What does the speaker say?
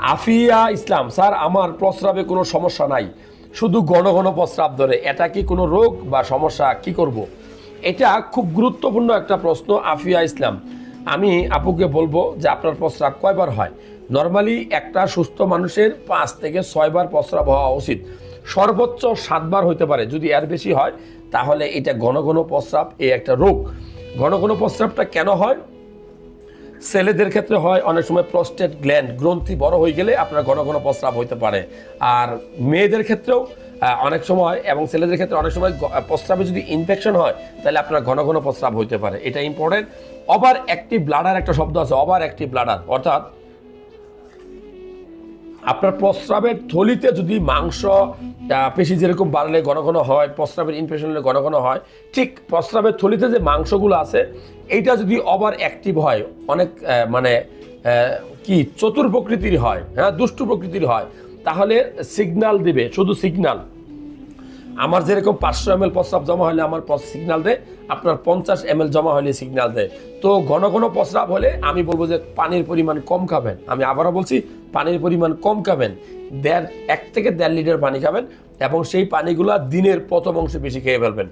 আফিয়া ইসলাম, sir, আমার প্রস্রাবে কোনো সমস্যা নাই। শুধু ঘন ঘন প্রস্রাব ধরে। এটা কি কোনো রোগ বা সমস্যা? কি করব। এটা খুব গুরুত্বপূর্ণ একটা প্রশ্ন, আফিয়া ইসলাম। আমি আপুকে বলব যে আপনার প্রস্রাব কয়বার হয়? নর্মালি একটা সুস্থ মানুষের পাঁচ থেকে ছয়বার প্রস্রাব হওয়া উচিত। সর্বোচ্চ সাতবার হতে পারে। যদি এর বেশি হয়, তাহলে এটা ঘন ঘন প্রস্রাব এই একটা রোগ। ঘন ঘন প্রস্রাবটা কেন হয়? ছেলেদের ক্ষেত্রে হয়, অনেক সময় প্রস্টেট গ্ল্যান্ড গ্রন্থি বড় হয়ে গেলে আপনার ঘন ঘন প্রস্রাব হইতে পারে। আর মেয়েদের ক্ষেত্রেও অনেক সময় এবং ছেলেদের ক্ষেত্রে অনেক সময় প্রস্রাবে যদি ইনফেকশন হয়, তাহলে আপনার ঘন ঘন প্রস্রাব হইতে পারে। এটা ইম্পর্টেন্ট ওভার অ্যাক্টিভ ব্লাডার একটা শব্দ আছে, ওভার অ্যাক্টিভ ব্লাডার অর্থাৎ আপনার প্রস্রাবের থলিতে যদি মাংস পেশি যেরকম বাড়লে ঘন ঘন হয়, প্রস্রাবের ইনফেকশন হলে ঘন ঘন হয়, ঠিক প্রস্রাবের থলিতে যে মাংসগুলো আছে, এইটা যদি ওভার অ্যাক্টিভ হয়, অনেক মানে কি চতুর প্রকৃতির হয় হ্যাঁ দুষ্টু প্রকৃতির হয়, তাহলে সিগনাল দিবে, শুধু সিগন্যাল আমার যেরকম পাঁচশো এম এল প্রস্রাব জমা হলে আমার সিগনাল দেয়, আপনার পঞ্চাশ এম এল জমা হলে সিগনাল দেয়। তো ঘন ঘন প্রস্রাব হলে আমি বলব যে পানির পরিমাণ কম খাবেন। আমি আবারও বলছি, পানির পরিমাণ কম খাবেন। দেড়, এক থেকে দেড় লিটার পানি খাবেন এবং সেই পানিগুলো দিনের প্রথম অংশে বেশি খেয়ে ফেলবেন।